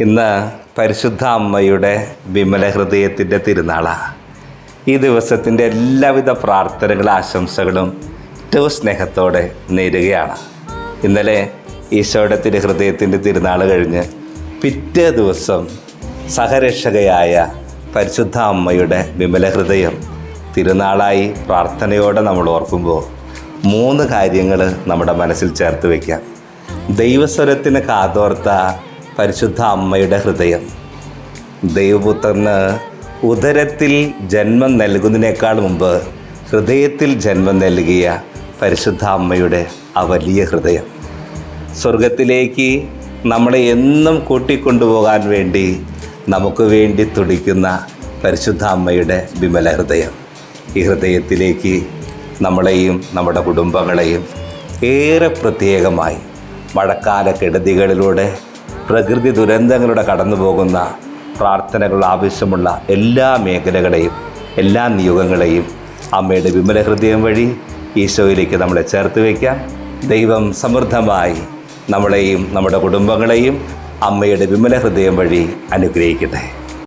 ഇന്ന് പരിശുദ്ധ അമ്മയുടെ വിമല ഹൃദയത്തിന്റെ തിരുനാളാണ് ഈ ദിവസത്തിന്റെ എല്ലാവിധ പ്രാർത്ഥനകളും ആശംസകളും ഏറ്റവും സ്നേഹത്തോടെ നേരുകയാണ്. ഇന്നലെ ഈശോയുടെ തിരുഹൃദയത്തിന്റെ തിരുനാൾ കഴിഞ്ഞ് പിറ്റേ ദിവസം സഹരക്ഷകയായ പരിശുദ്ധ അമ്മയുടെ വിമല ഹൃദയം തിരുനാളായി പ്രാർത്ഥനയോടെ നമ്മൾ ഓർക്കുമ്പോൾ മൂന്ന് കാര്യങ്ങൾ നമ്മുടെ മനസ്സിൽ ചേർത്ത് വയ്ക്കാം ദൈവസ്വരത്തിന് കാതോർത്ത പരിശുദ്ധ അമ്മയുടെ ഹൃദയം. ദൈവപുത്രന് ഉദരത്തിൽ ജന്മം നൽകുന്നതിനേക്കാൾ മുമ്പ് ഹൃദയത്തിൽ ജന്മം നൽകിയ പരിശുദ്ധ അമ്മയുടെ ആ വലിയ ഹൃദയം. സ്വർഗത്തിലേക്ക് നമ്മളെ എന്നും കൂട്ടിക്കൊണ്ടുപോകാൻ വേണ്ടി നമുക്ക് വേണ്ടി തുടിക്കുന്ന പരിശുദ്ധ അമ്മയുടെ വിമല ഹൃദയം. ഈ ഹൃദയത്തിലേക്ക് നമ്മളെയും നമ്മുടെ കുടുംബങ്ങളെയും ഏറെ പ്രത്യേകമായി മഴക്കാല കെടുതികളിലൂടെ പ്രകൃതി ദുരന്തങ്ങളുടെ കടന്നു പോകുന്ന പ്രാർത്ഥനകൾ ആവശ്യമുള്ള എല്ലാ മേഖലകളെയും എല്ലാ നിയോഗങ്ങളെയും അമ്മയുടെ വിമല ഹൃദയം വഴി ഈശോയിലേക്ക് നമ്മളെ ചേർത്ത് വയ്ക്കാം. ദൈവം സമൃദ്ധമായി നമ്മളെയും നമ്മുടെ കുടുംബങ്ങളെയും അമ്മയുടെ വിമല ഹൃദയം വഴി അനുഗ്രഹിക്കട്ടെ.